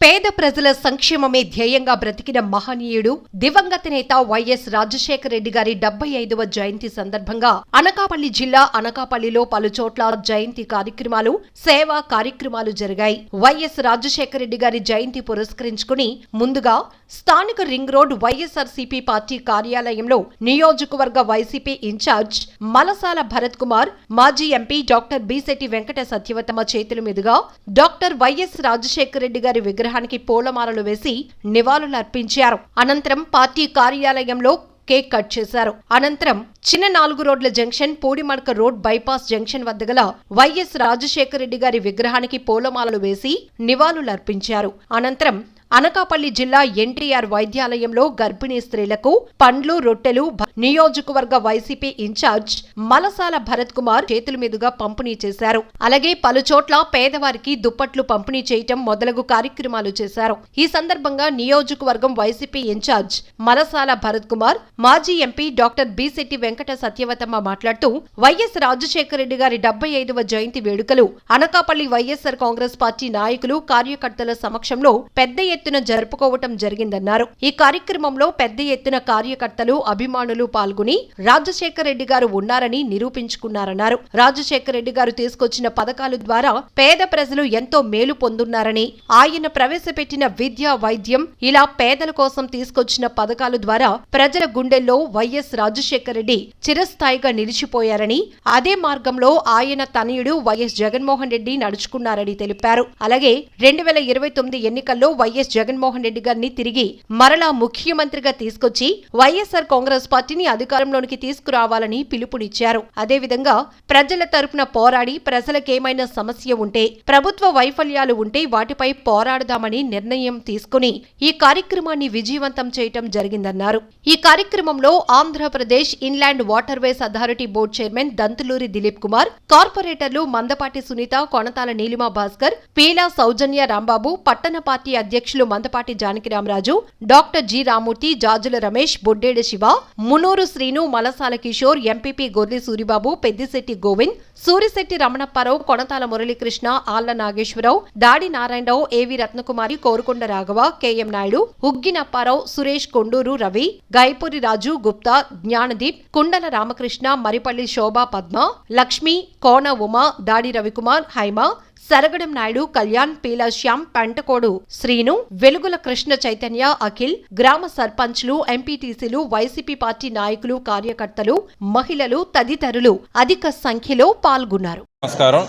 పేద ప్రజల సంక్షేమమే ధ్యేయంగా బ్రతికిన మహనీయుడు దివంగత నేత వైఎస్ రాజశేఖర రెడ్డి గారి డెబ్బై ఐదవ జయంతి సందర్భంగా అనకాపల్లి జిల్లా అనకాపల్లిలో పలుచోట్ల జయంతి కార్యక్రమాలు సేవా కార్యక్రమాలు జరిగాయి. వైఎస్ రాజశేఖర రెడ్డి గారి జయంతి పురస్కరించుకుని ముందుగా స్థానిక రింగ్ రోడ్ వైఎస్ఆర్సీపీ పార్టీ కార్యాలయంలో నియోజకవర్గ వైసీపీ ఇన్ఛార్జ్ మలసాల భరత్ కుమార్ మాజీ ఎంపీ డాక్టర్ బిశెట్టి వెంకట సత్యవతమ చేతుల మీదుగా డాక్టర్ వైఎస్ రాజశేఖర రెడ్డి గారి విగ్రహం విగ్రహానికి పూలమాలలు వేసి నివాళులర్పించారు. అనంతరం పార్టీ కార్యాలయంలో కేక్ కట్ చేశారు. అనంతరం చిన్న నాలుగు రోడ్ల junction Pudimadaka road bypass junction వద్ద గల వైఎస్ రాజశేఖర రెడ్డి గారి విగ్రహానికి పూలమాలలు వేసి నివాళులర్పించారు. అనంతరం అనకాపల్లి జిల్లా ఎన్టీఆర్ వైద్యాలయంలో గర్భిణీ స్త్రీలకు పండ్లు రొట్టెలు నియోజకవర్గ వైసీపీ ఇన్ఛార్జ్ మలసాల భరత్ కుమార్ చేతుల మీదుగా పంపిణీ చేశారు. అలాగే పలుచోట్ల పేదవారికి దుప్పట్లు పంపిణీ చేయటం మొదలగు కార్యక్రమాలు చేశారు. ఈ సందర్భంగా నియోజకవర్గం వైసీపీ ఇన్ఛార్జ్ మలసాల భరత్ కుమార్ మాజీ ఎంపీ డాక్టర్ బిశెట్టి వెంకట సత్యవతమ్మ మాట్లాడుతూ వైఎస్ రాజశేఖర రెడ్డి గారి డెబ్బై ఐదవ జయంతి వేడుకలు అనకాపల్లి వైఎస్సార్ కాంగ్రెస్ పార్టీ నాయకులు కార్యకర్తల సమక్షంలో పెద్ద ఎత్తున జరుపుకోవటం జరిగిందన్నారు. ఈ కార్యక్రమంలో పెద్ద ఎత్తున కార్యకర్తలు అభిమానులు పాల్గొని రాజశేఖర రెడ్డి గారు ఉన్నారని నిరూపించుకున్నారన్నారు. రాజశేఖర రెడ్డి గారు తీసుకొచ్చిన పథకాల ద్వారా పేద ప్రజలు ఎంతో మేలు పొందున్నారని ఆయన ప్రవేశపెట్టిన విద్య వైద్యం ఇలా పేదల కోసం తీసుకొచ్చిన పథకాల ద్వారా ప్రజల గుండెల్లో వైఎస్ రాజశేఖర రెడ్డి చిరస్థాయిగా నిలిచిపోయారని అదే మార్గంలో ఆయన తనయుడు వైఎస్ జగన్మోహన్ రెడ్డి నడుచుకున్నారని తెలిపారు. అలాగే రెండు వేల ఇరవై తొమ్మిది ఎన్నికల్లో వైఎస్ జగన్మోహన్ రెడ్డి గారిని తిరిగి మరలా ముఖ్యమంత్రిగా తీసుకొచ్చి వైఎస్ఆర్ కాంగ్రెస్ పార్టీని అధికారంలోనికి తీసుకురావాలని పిలుపునిచ్చారు. అదేవిధంగా ప్రజల తరపున పోరాడి ప్రజలకేమైనా సమస్య ఉంటే ప్రభుత్వ వైఫల్యాలు ఉంటే వాటిపై పోరాడదామని నిర్ణయం తీసుకుని ఈ కార్యక్రమాన్ని విజయవంతం చేయటం జరిగిందన్నారు. ఈ కార్యక్రమంలో Andhra Pradesh inland waterways authority board chairman Dantuluri Dileep Kumar కార్పొరేటర్లు మందపాటి సునీత కొనతాల నీలిమా భాస్కర్ పీలా సౌజన్య రాంబాబు పట్టణ పార్టీ అధ్యక్షులు Mandapati Janakiramaraju doctor G Ramurthy Jajula Ramesh Boddeda Siva Munuru Srinu Malasala Kishore MPP Gorre Suribabu Peddisetti Govind Surisetti రమణప్పారావు Konathala Muralikrishna ఆళ్ళ నాగేశ్వరరావు దాడి నారాయణరావు ఏవి రత్నకుమారి కోరుకొండ రాఘవ కెఎం నాయుడు ఉగ్గినప్పారావు సురేష్ కొండూరు రవి గాయపూరి రాజు గుప్తా జ్ఞానదీప్ కుండల రామకృష్ణ మరిపల్లి శోభా పద్మ లక్ష్మి కోన ఉమ దాడి రవికుమార్ హైమ సరగడం నాయుడు కళ్యాణ్ పీలా శ్యామ్ పెంటకోడు శ్రీను వెలుగుల కృష్ణ చైతన్య అఖిల్ గ్రామ సర్పంచ్లు ఎంపీటీసీలు వైసీపీ పార్టీ నాయకులు కార్యకర్తలు మహిళలు తదితరులు అధిక సంఖ్యలో పాల్గొన్నారు. నమస్కారం.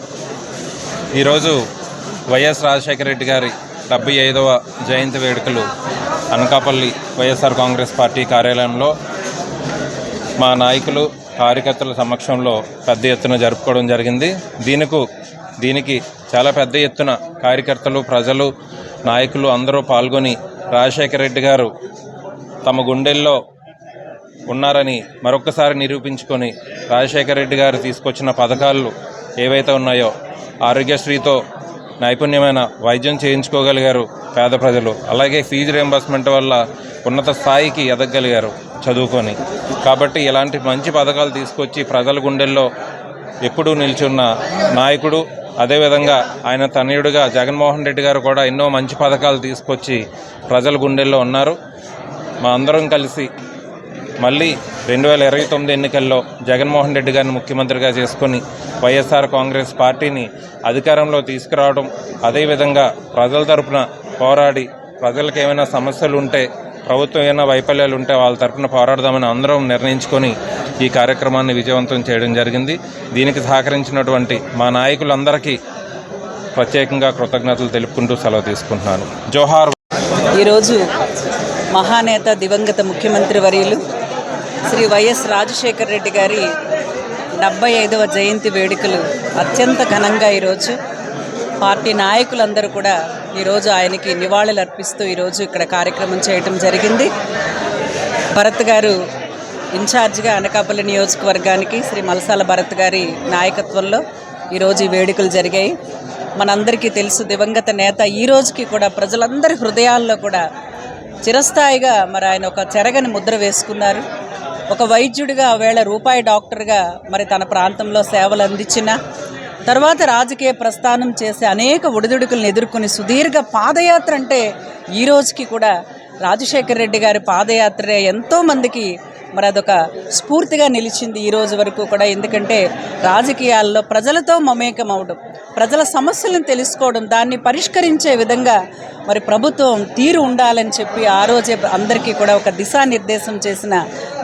ఈరోజు వైఎస్ రాజశేఖర రెడ్డి గారి డెబ్బై ఐదవ జయంతి వేడుకలు అనకాపల్లి వైఎస్ఆర్ కాంగ్రెస్ పార్టీ కార్యాలయంలో మా నాయకులు కార్యకర్తల సమక్షంలో పెద్ద ఎత్తున జరుపుకోవడం జరిగింది. దీనికి దీనికి చాలా పెద్ద ఎత్తున కార్యకర్తలు ప్రజలు నాయకులు అందరూ పాల్గొని రాజశేఖర రెడ్డి గారు తమ గుండెల్లో ఉన్నారని మరొకసారి నిరూపించుకొని రాజశేఖర రెడ్డి గారు తీసుకొచ్చిన పథకాలు ఏవైతే ఉన్నాయో ఆరోగ్యశ్రీతో నైపుణ్యమైన వైద్యం చేయించుకోగలిగారు పేద ప్రజలు. అలాగే ఫీజు రియంబర్స్మెంట్ వల్ల ఉన్నత స్థాయికి ఎదగగలిగారు చదువుకొని. కాబట్టి ఇలాంటి మంచి పథకాలు తీసుకొచ్చి ప్రజల గుండెల్లో ఎప్పుడూ నిల్చున్న నాయకుడు అదేవిధంగా ఆయన తనయుడిగా జగన్మోహన్ రెడ్డి గారు కూడా ఎన్నో మంచి పథకాలు తీసుకొచ్చి ప్రజల గుండెల్లో ఉన్నారు. మా అందరం కలిసి మళ్ళీ రెండు వేల ఇరవై తొమ్మిది ఎన్నికల్లో జగన్మోహన్ రెడ్డి గారిని ముఖ్యమంత్రిగా చేసుకొని వైఎస్ఆర్ కాంగ్రెస్ పార్టీని అధికారంలో తీసుకురావడం అదేవిధంగా ప్రజల తరపున పోరాడి ప్రజలకు ఏమైనా సమస్యలు ఉంటే ప్రభుత్వం ఏమైనా వైఫల్యాలు ఉంటే వాళ్ళ తరపున పోరాడదామని అందరం నిర్ణయించుకొని ఈ కార్యక్రమాన్ని విజయవంతం చేయడం జరిగింది. దీనికి సహకరించినటువంటి మా నాయకులందరికీ ప్రత్యేకంగా కృతజ్ఞతలు తెలుపుకుంటూ సెలవు తీసుకుంటున్నాను. జోహార్ ఈరోజు మహానేత దివంగత ముఖ్యమంత్రి వర్యులు శ్రీ వైఎస్ రాజశేఖర రెడ్డి గారి డెబ్బై ఐదవ జయంతి వేడుకలు అత్యంత ఘనంగా ఈరోజు పార్టీ నాయకులందరూ కూడా ఈరోజు ఆయనకి నివాళులు అర్పిస్తూ ఈరోజు ఇక్కడ కార్యక్రమం చేయటం జరిగింది. భరత్ గారు ఇన్ఛార్జిగా అనకాపల్లి నియోజకవర్గానికి శ్రీ మలసాల భరత్ గారి నాయకత్వంలో ఈరోజు ఈ వేడుకలు జరిగాయి. మనందరికీ తెలుసు దివంగత నేత ఈ రోజుకి కూడా ప్రజలందరి హృదయాల్లో కూడా చిరస్థాయిగా మరి ఆయన ఒక చెరగని ముద్ర వేసుకున్నారు. ఒక వైద్యుడిగా వేళ రూపాయి డాక్టర్గా మరి తన ప్రాంతంలో సేవలు అందించిన తర్వాత రాజకీయ ప్రస్థానం చేసే అనేక ఒడిదుడుకులను ఎదుర్కొని సుదీర్ఘ పాదయాత్ర అంటే ఈ రోజుకి కూడా రాజశేఖర రెడ్డి గారి పాదయాత్ర ఎంతో మందికి మరి అదొక స్ఫూర్తిగా నిలిచింది ఈ రోజు వరకు కూడా. ఎందుకంటే రాజకీయాల్లో ప్రజలతో మమేకం అవడం ప్రజల సమస్యలను తెలుసుకోవడం దాన్ని పరిష్కరించే విధంగా మరి ప్రభుత్వం తీరు ఉండాలని చెప్పి ఆ రోజే అందరికీ కూడా ఒక దిశానిర్దేశం చేసిన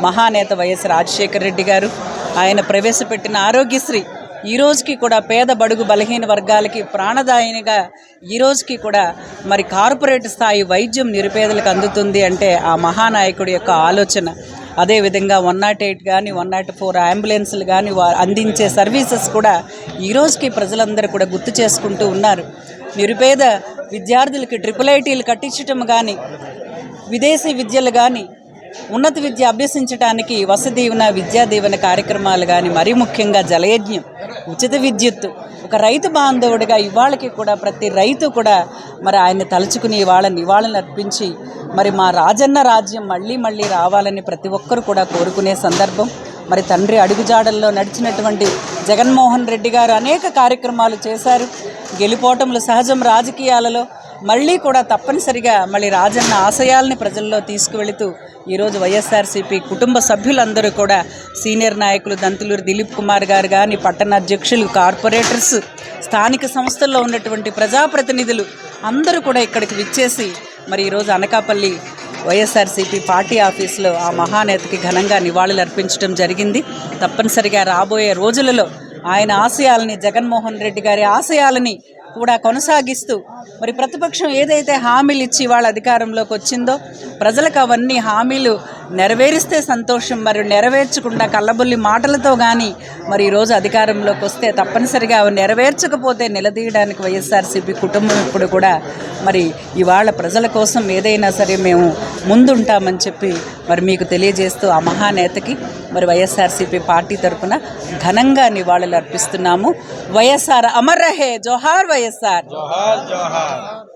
మహానేత వైఎస్ రాజశేఖర రెడ్డి గారు. ఆయన ప్రవేశపెట్టిన ఆరోగ్యశ్రీ ఈ రోజుకి కూడా పేద బడుగు బలహీన వర్గాలకి ప్రాణదాయినిగా ఈ రోజుకి కూడా మరి కార్పొరేట్ స్థాయి వైద్యం నిరుపేదలకు అందుతుంది అంటే ఆ మహానాయకుడి యొక్క ఆలోచన. అదేవిధంగా వన్ నాట్ ఎయిట్ కానీ వన్ నాట్ ఫోర్ అంబులెన్స్లు కానీ వారు అందించే సర్వీసెస్ కూడా ఈరోజుకి ప్రజలందరూ కూడా గుర్తు చేసుకుంటూ ఉన్నారు. నిరుపేద విద్యార్థులకి ట్రిపుల్ ఐటీలు కట్టించటం కానీ విదేశీ విద్యలు కానీ ఉన్నత విద్య అభ్యసించడానికి వసదీవన విద్యా దీవెన కార్యక్రమాలు కానీ మరీ ముఖ్యంగా జలయజ్ఞం ఉచిత విద్యుత్తు ఒక రైతు బాంధవుడిగా ఇవాళకి కూడా ప్రతి రైతు కూడా మరి ఆయన తలుచుకుని ఇవాళ నివాళులు అర్పించి మరి మా రాజన్న రాజ్యం మళ్ళీ మళ్ళీ రావాలని ప్రతి ఒక్కరు కూడా కోరుకునే సందర్భం. మరి తండ్రి అడుగుజాడల్లో నడిచినటువంటి జగన్మోహన్ రెడ్డి గారు అనేక కార్యక్రమాలు చేశారు. గెలిపోవటంలో సహజం రాజకీయాలలో. మళ్ళీ కూడా తప్పనిసరిగా మళ్ళీ రాజన్న ఆశయాల్ని ప్రజల్లో తీసుకువెళుతూ ఈరోజు వైఎస్ఆర్సీపీ కుటుంబ సభ్యులందరూ కూడా సీనియర్ నాయకులు దంతులూరు దిలీప్ కుమార్ గారు కానీ పట్టణ అధ్యక్షులు కార్పొరేటర్స్ స్థానిక సంస్థల్లో ఉన్నటువంటి ప్రజాప్రతినిధులు అందరూ కూడా ఇక్కడికి విచ్చేసి మరి ఈరోజు అనకాపల్లి వైఎస్ఆర్సీపీ పార్టీ ఆఫీసులో ఆ మహానేతకి ఘనంగా నివాళులు అర్పించడం జరిగింది. తప్పనిసరిగా రాబోయే రోజులలో ఆయన ఆశయాలని జగన్మోహన్ రెడ్డి గారి ఆశయాలని కూడా కొనసాగిస్తూ మరి ప్రతిపక్షం ఏదైతే హామీలు ఇచ్చి వాళ్ళ అధికారంలోకి వచ్చిందో ప్రజలకు అవన్నీ హామీలు నెరవేరిస్తే సంతోషం మరి నెరవేర్చకుండా కళ్ళబుల్లి మాటలతో కానీ మరి ఈరోజు అధికారంలోకి వస్తే తప్పనిసరిగా అవి నెరవేర్చకపోతే నిలదీయడానికి వైఎస్ఆర్సీపీ కుటుంబం ఇప్పుడు కూడా మరి ఇవాళ ప్రజల కోసం ఏదైనా సరే మేము ముందుంటామని చెప్పి మరి మీకు తెలియజేస్తూ ఆ మహానేతకి మరి వైఎస్ఆర్సీపీ పార్టీ తరఫున ఘనంగా నివాళులు అర్పిస్తున్నాము వైఎస్ఆర్ అమర్ రహే జోహార్ వైఎస్ఆర్. జోహార్ జోహార్.